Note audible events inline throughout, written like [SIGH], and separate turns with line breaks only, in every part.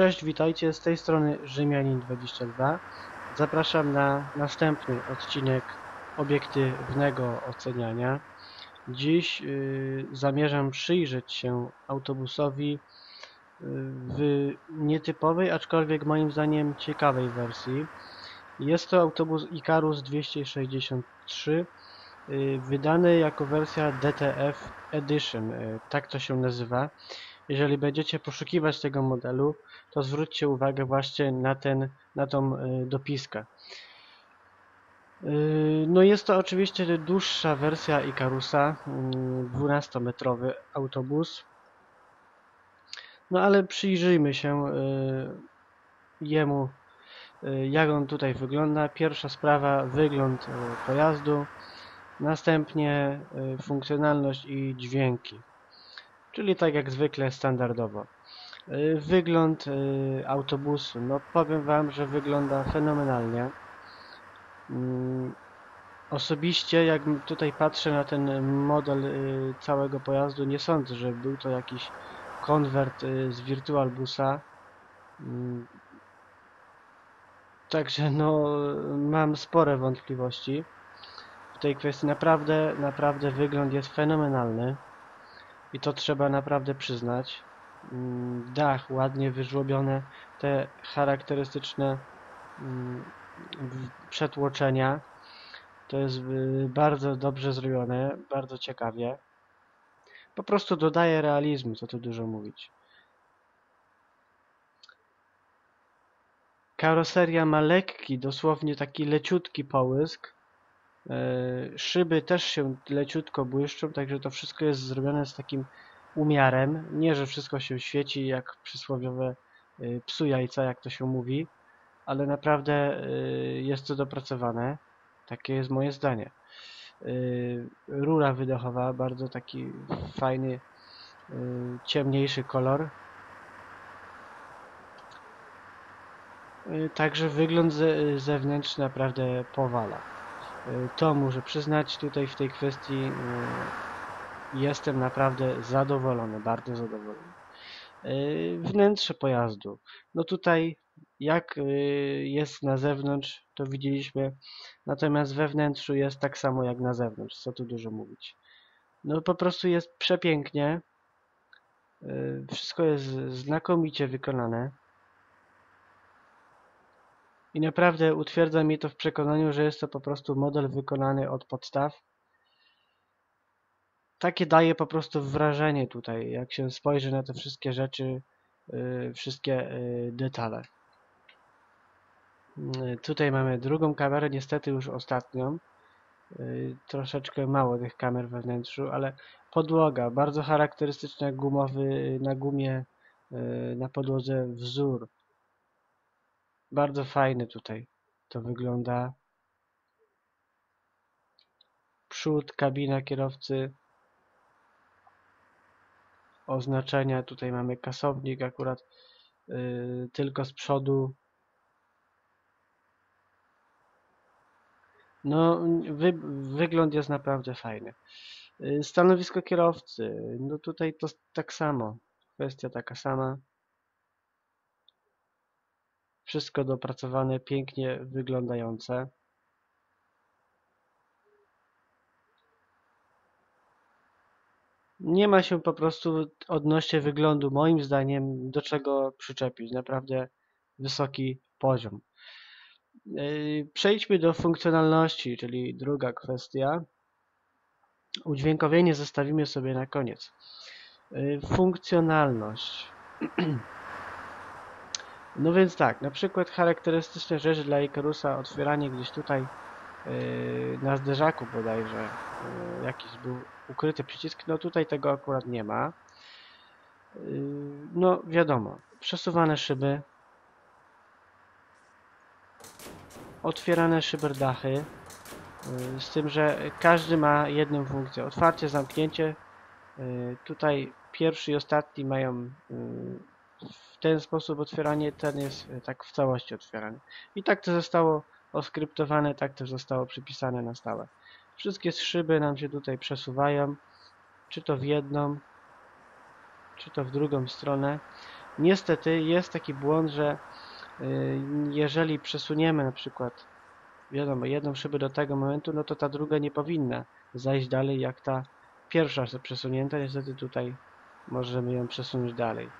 Cześć, witajcie, z tej strony Rzymianin22. Zapraszam na następny odcinek obiektywnego oceniania. Dziś y, zamierzam przyjrzeć się autobusowi y, w nietypowej, aczkolwiek moim zdaniem ciekawej wersji. Jest to autobus Icarus 263, y, wydany jako wersja DTF Edition, y, tak to się nazywa. Jeżeli będziecie poszukiwać tego modelu, to zwróćcie uwagę właśnie na, ten, na tą y, dopiskę. Y, No jest to oczywiście dłuższa wersja Icarusa, 12-metrowy autobus. No ale przyjrzyjmy się y, jemu, jak on tutaj wygląda. Pierwsza sprawa, wygląd pojazdu, następnie funkcjonalność i dźwięki. Czyli tak jak zwykle standardowo. Y, Wygląd y, autobusu, no powiem Wam, że wygląda fenomenalnie. Mm, Osobiście, jak tutaj patrzę na ten model y, całego pojazdu, nie sądzę, że był to jakiś konwert z Virtualbusa. Mm, Także no, mam spore wątpliwości w tej kwestii. Naprawdę, naprawdę wygląd jest fenomenalny i to trzeba naprawdę przyznać. Mm, Dach ładnie wyżłobione, te charakterystyczne mm, przetłoczenia. To jest y, bardzo dobrze zrobione, bardzo ciekawie. Po prostu dodaje realizmu, co tu dużo mówić. Karoseria ma lekki, dosłownie taki leciutki połysk. E, Szyby też się leciutko błyszczą, także to wszystko jest zrobione z takim umiarem. Nie, że wszystko się świeci jak przysłowiowe y, psu jajca, jak to się mówi, ale naprawdę y, jest to dopracowane. Takie jest moje zdanie. Rura wydechowa, bardzo taki fajny, ciemniejszy kolor. Także wygląd ze, zewnętrzny naprawdę powala. Y, To muszę przyznać, tutaj w tej kwestii y, jestem naprawdę zadowolony, bardzo zadowolony. Y, Wnętrze pojazdu. No tutaj jak jest na zewnątrz, to widzieliśmy, natomiast we wnętrzu jest tak samo jak na zewnątrz, co tu dużo mówić. No po prostu jest przepięknie, wszystko jest znakomicie wykonane. I naprawdę utwierdza mnie to w przekonaniu, że jest to po prostu model wykonany od podstaw. Takie daje po prostu wrażenie tutaj, jak się spojrzy na te wszystkie rzeczy, yy, wszystkie yy, detale. Yy, Tutaj mamy drugą kamerę, niestety już ostatnią. Troszeczkę mało tych kamer we wnętrzu, ale podłoga, bardzo charakterystyczna gumowy, na gumie, na podłodze wzór. Bardzo fajny tutaj to wygląda. Przód, kabina kierowcy. Oznaczenia. Tutaj mamy kasownik akurat yy, tylko z przodu. No, wy, wygląd jest naprawdę fajny. Yy, Stanowisko kierowcy. No tutaj to tak samo. Kwestia taka sama. Wszystko dopracowane, pięknie wyglądające. Nie ma się po prostu odnośnie wyglądu, moim zdaniem, do czego przyczepić. Naprawdę wysoki poziom. Yy, Przejdźmy do funkcjonalności, czyli druga kwestia. Udźwiękowienie zostawimy sobie na koniec. Yy, Funkcjonalność. [CLEARS THROAT] No więc tak, na przykład charakterystyczne rzeczy dla Icarusa, otwieranie gdzieś tutaj yy, na zderzaku bodajże, yy, jakiś był ukryty przycisk, no tutaj tego akurat nie ma. Yy, no wiadomo, przesuwane szyby, otwierane szyberdachy, yy, z tym, że każdy ma jedną funkcję, otwarcie, zamknięcie, yy, tutaj pierwszy i ostatni mają yy, w ten sposób otwieranie, ten jest y, tak w całości otwierany. I tak to zostało oskryptowane, tak to zostało przypisane na stałe. Wszystkie szyby nam się tutaj przesuwają, czy to w jedną, czy to w drugą stronę. Niestety jest taki błąd, że y, jeżeli przesuniemy na przykład wiadomo, jedną szybę do tego momentu, no to ta druga nie powinna zajść dalej jak ta pierwsza przesunięta. Niestety tutaj możemy ją przesunąć dalej.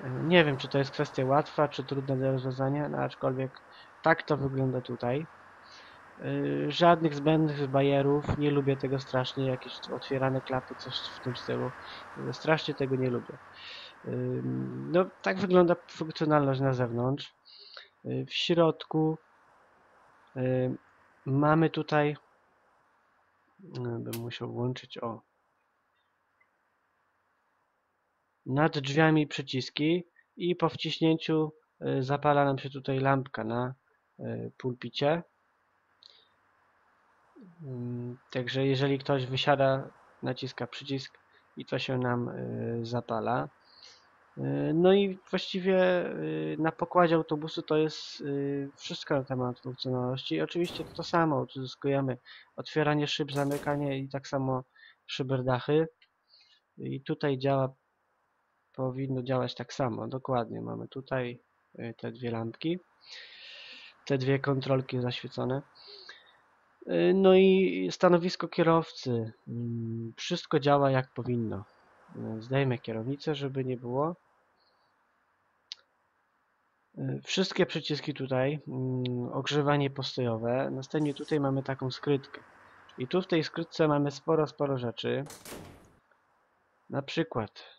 Y, Nie wiem, czy to jest kwestia łatwa, czy trudna do rozwiązania, no aczkolwiek tak to wygląda tutaj. Y, Żadnych zbędnych bajerów, nie lubię tego strasznie, jakieś otwierane klapy, coś w tym stylu. Y, Strasznie tego nie lubię. Ym, No, tak wygląda funkcjonalność na zewnątrz. Y, W środku y, mamy tutaj, y, bym musiał włączyć, o, nad drzwiami przyciski i po wciśnięciu y, zapala nam się tutaj lampka na y, pulpicie. Ym, Także jeżeli ktoś wysiada, naciska przycisk i to się nam y, zapala. No i właściwie na pokładzie autobusu to jest wszystko na temat funkcjonalności. Oczywiście to samo, uzyskujemy otwieranie szyb, zamykanie i tak samo szyberdachy. I tutaj działa, powinno działać tak samo, dokładnie. Mamy tutaj y, te dwie lampki, te dwie kontrolki zaświecone. Y, No i stanowisko kierowcy. Mm, Wszystko działa jak powinno. Y, Zdejmę kierownicę, żeby nie było. Wszystkie przyciski tutaj, mm, ogrzewanie postojowe. Następnie tutaj mamy taką skrytkę. I tu w tej skrytce mamy sporo, sporo rzeczy. Na przykład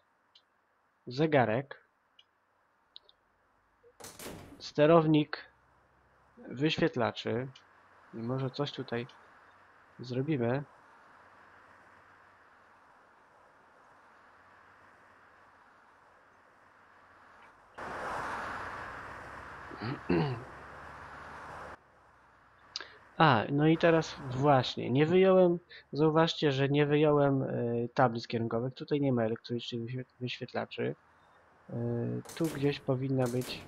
zegarek, sterownik wyświetlaczy. I może coś tutaj zrobimy. [CLEARS THROAT] A, no i teraz właśnie, nie wyjąłem, zauważcie, że nie wyjąłem y, tablic kierunkowych, tutaj nie ma elektronicznych wyświe- wyświetlaczy. Y, tu gdzieś powinna być...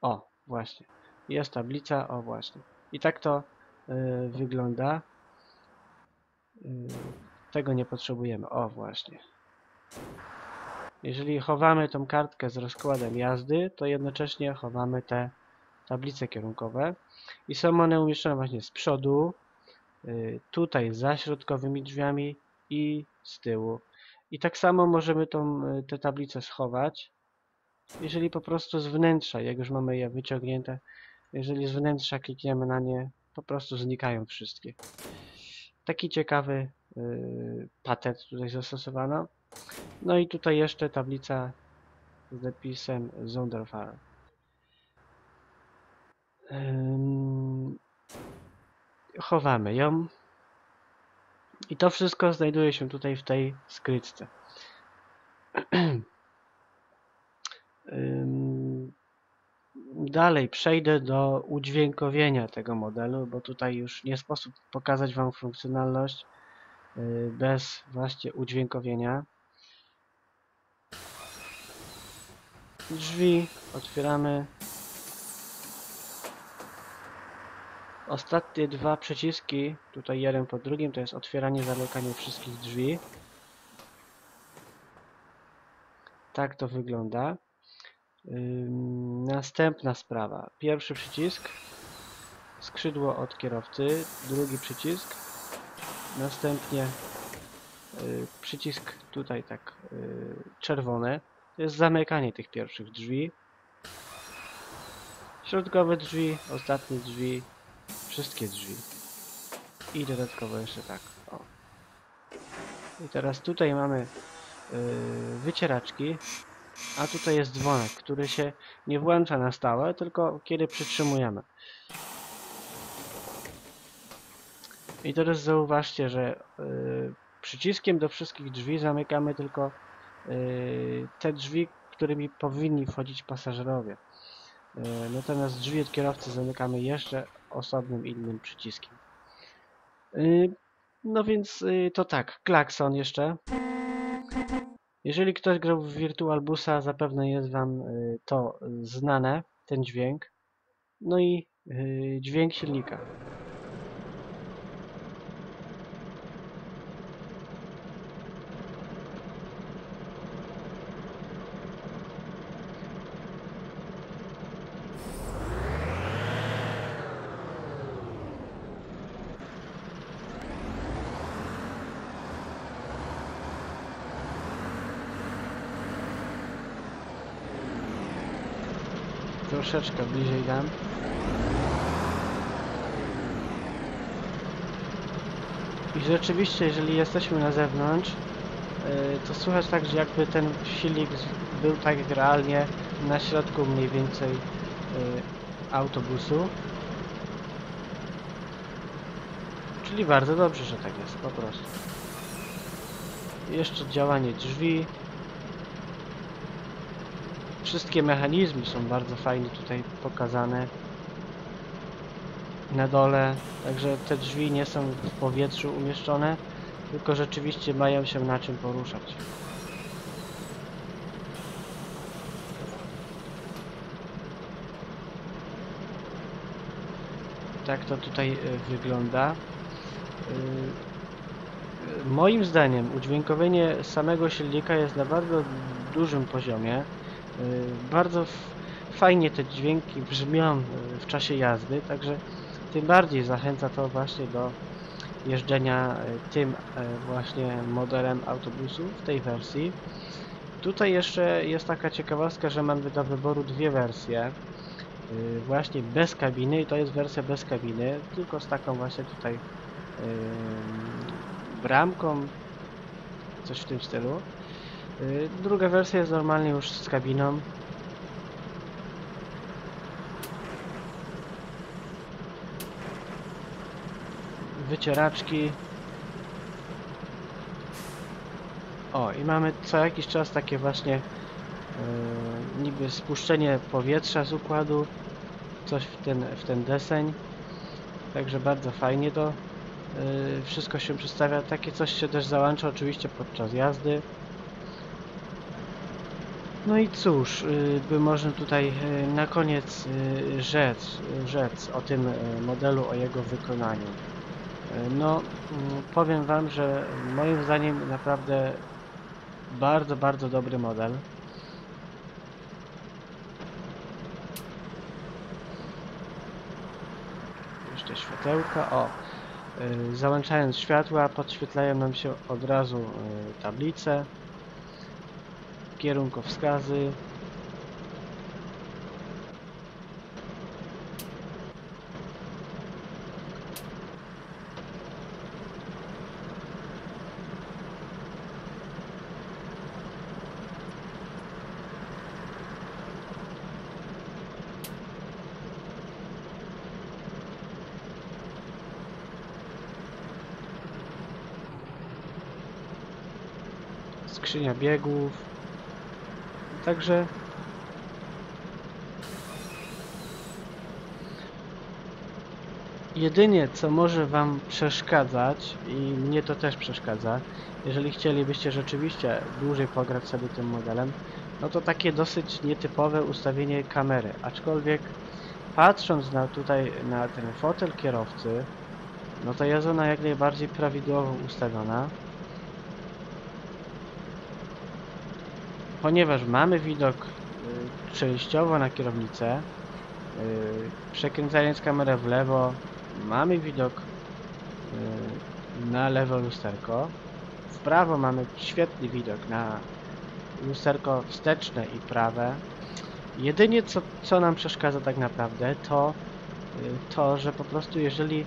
O, właśnie, jest tablica, o właśnie. I tak to y, wygląda. Tego nie potrzebujemy, o właśnie. Jeżeli chowamy tą kartkę z rozkładem jazdy, to jednocześnie chowamy te tablice kierunkowe i są one umieszczone właśnie z przodu, y, tutaj za środkowymi drzwiami i z tyłu. I tak samo możemy tą, y, te tablice schować, jeżeli po prostu z wnętrza, jak już mamy je wyciągnięte, jeżeli z wnętrza klikniemy na nie, po prostu znikają wszystkie. Taki ciekawy y, patent tutaj zastosowano. No i tutaj jeszcze tablica z napisem Sonderfall. Chowamy ją. I to wszystko znajduje się tutaj w tej skrytce. [CLEARS THROAT] Dalej przejdę do udźwiękowienia tego modelu, bo tutaj już nie sposób pokazać Wam funkcjonalność y, bez właśnie udźwiękowienia. Drzwi otwieramy. Ostatnie dwa przyciski, tutaj jeden po drugim, to jest otwieranie, zamykanie wszystkich drzwi. Tak to wygląda. Ym, Następna sprawa. Pierwszy przycisk, skrzydło od kierowcy, drugi przycisk, następnie y, przycisk tutaj tak y, czerwony, to jest zamykanie tych pierwszych drzwi. Środkowe drzwi, ostatnie drzwi, wszystkie drzwi. I dodatkowo jeszcze tak. O. I teraz tutaj mamy y, wycieraczki, a tutaj jest dzwonek, który się nie włącza na stałe, tylko kiedy przytrzymujemy. I teraz zauważcie, że y, przyciskiem do wszystkich drzwi zamykamy tylko y, te drzwi, którymi powinni wchodzić pasażerowie. Y, natomiast drzwi od kierowcy zamykamy jeszcze osobnym innym przyciskiem. Y, no więc y, to tak, klakson jeszcze. Jeżeli ktoś grał w Virtual Busa, zapewne jest Wam to znane, ten dźwięk. No i dźwięk silnika. Troszeczkę bliżej dam. I rzeczywiście, jeżeli jesteśmy na zewnątrz, yy, to słychać tak, że jakby ten silnik był tak realnie na środku mniej więcej yy, autobusu. Czyli bardzo dobrze, że tak jest, po prostu. Jeszcze działanie drzwi. Wszystkie mechanizmy są bardzo fajnie tutaj pokazane. Na dole, także te drzwi nie są w powietrzu umieszczone, tylko rzeczywiście mają się na czym poruszać. Tak to tutaj e, wygląda. Y, y, Moim zdaniem udźwiękowienie samego silnika jest na bardzo dużym poziomie. Y, Bardzo fajnie te dźwięki brzmią y, w czasie jazdy, także tym bardziej zachęca to właśnie do jeżdżenia y, tym właśnie modelem autobusu w tej wersji. Tutaj jeszcze jest taka ciekawostka, że mamy do wyboru dwie wersje. Właśnie bez kabiny i to jest wersja bez kabiny, tylko z taką właśnie tutaj bramką, coś w tym stylu. Y, Druga wersja jest normalnie już z kabiną. Wycieraczki. O, i mamy co jakiś czas takie właśnie yy, niby spuszczenie powietrza z układu, coś w ten, w ten deseń. Także bardzo fajnie to yy, wszystko się przedstawia. Takie coś się też załącza oczywiście podczas jazdy. No i cóż, yy, by można tutaj yy, na koniec yy, rzec, rzec o tym modelu, o jego wykonaniu. No, yy, powiem Wam, że moim zdaniem naprawdę bardzo, bardzo dobry model. Jeszcze światełka. O, załączając światła, podświetlają nam się od razu tablice, kierunkowskazy. skrzynia biegów. Także jedynie co może Wam przeszkadzać i mnie to też przeszkadza, jeżeli chcielibyście rzeczywiście dłużej pograć sobie tym modelem, no to takie dosyć nietypowe ustawienie kamery. Aczkolwiek patrząc na tutaj na ten fotel kierowcy, no to jest ona jak najbardziej prawidłowo ustawiona. Ponieważ mamy widok y, częściowo na kierownicę, y, przekręcając kamerę w lewo, mamy widok y, na lewe lusterko, w prawo mamy świetny widok na lusterko wsteczne i prawe. Jedynie co, co nam przeszkadza tak naprawdę to to, że po prostu jeżeli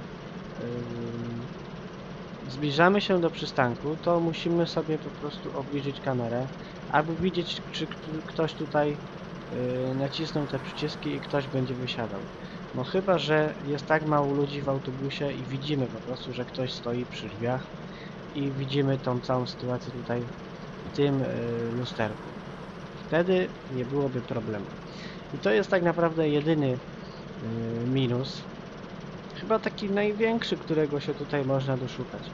zbliżamy się do przystanku, to musimy sobie po prostu obniżyć kamerę, aby widzieć, czy ktoś tutaj y, nacisnął te przyciski i ktoś będzie wysiadał. No chyba, że jest tak mało ludzi w autobusie i widzimy po prostu, że ktoś stoi przy drzwiach i widzimy tą całą sytuację tutaj w tym y, lusterku. Wtedy nie byłoby problemu. I to jest tak naprawdę jedyny y, minus. Chyba taki największy, którego się tutaj można doszukać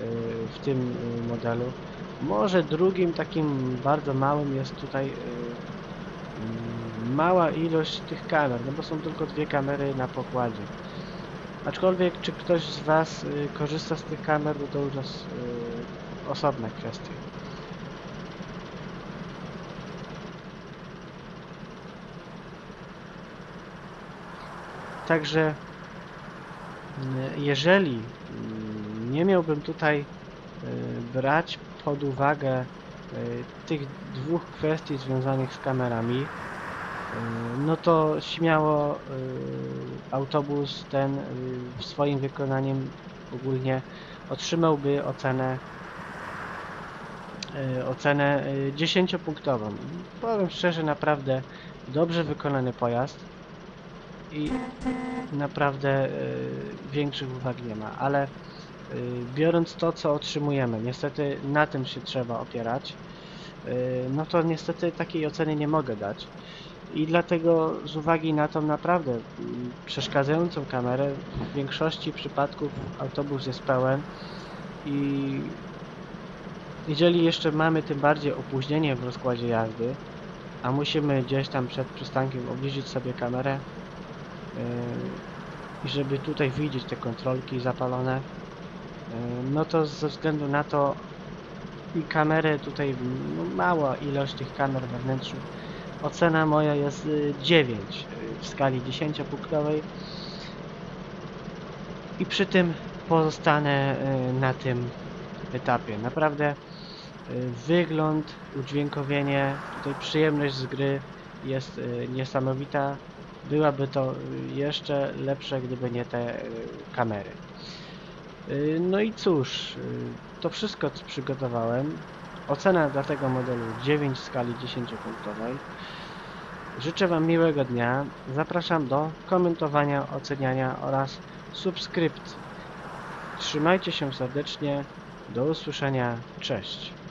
y, w tym y, modelu. Może drugim takim bardzo małym jest tutaj y, mm, mała ilość tych kamer, no bo są tylko dwie kamery na pokładzie. Aczkolwiek czy ktoś z Was korzysta z tych kamer, no to już jest osobna kwestia. Także jeżeli y, nie miałbym tutaj y, brać pod uwagę y, tych dwóch kwestii związanych z kamerami, no to śmiało y, autobus ten y, swoim wykonaniem ogólnie otrzymałby ocenę y, ocenę y, 10-punktową. Powiem szczerze, naprawdę dobrze wykonany pojazd i naprawdę y, większych uwag nie ma, ale y, biorąc to, co otrzymujemy, niestety na tym się trzeba opierać, y, no to niestety takiej oceny nie mogę dać. I dlatego z uwagi na tą naprawdę przeszkadzającą kamerę, w większości przypadków autobus jest pełen i jeżeli jeszcze mamy tym bardziej opóźnienie w rozkładzie jazdy, a musimy gdzieś tam przed przystankiem obniżyć sobie kamerę i żeby tutaj widzieć te kontrolki zapalone, yy, no to ze względu na to i kamerę tutaj, no, mała ilość tych kamer we wnętrzu, ocena moja jest y, 9 y, w skali 10-punktowej i przy tym pozostanę na tym etapie. Naprawdę wygląd, udźwiękowienie, tutaj przyjemność z gry jest niesamowita. Byłaby to y, jeszcze lepsze, gdyby nie te y, kamery. Y, No i cóż, to wszystko co przygotowałem. Ocena dla tego modelu 9 w skali 10-punktowej. Życzę Wam miłego dnia. Zapraszam do komentowania, oceniania oraz subskrypcji. Trzymajcie się serdecznie. Do usłyszenia. Cześć.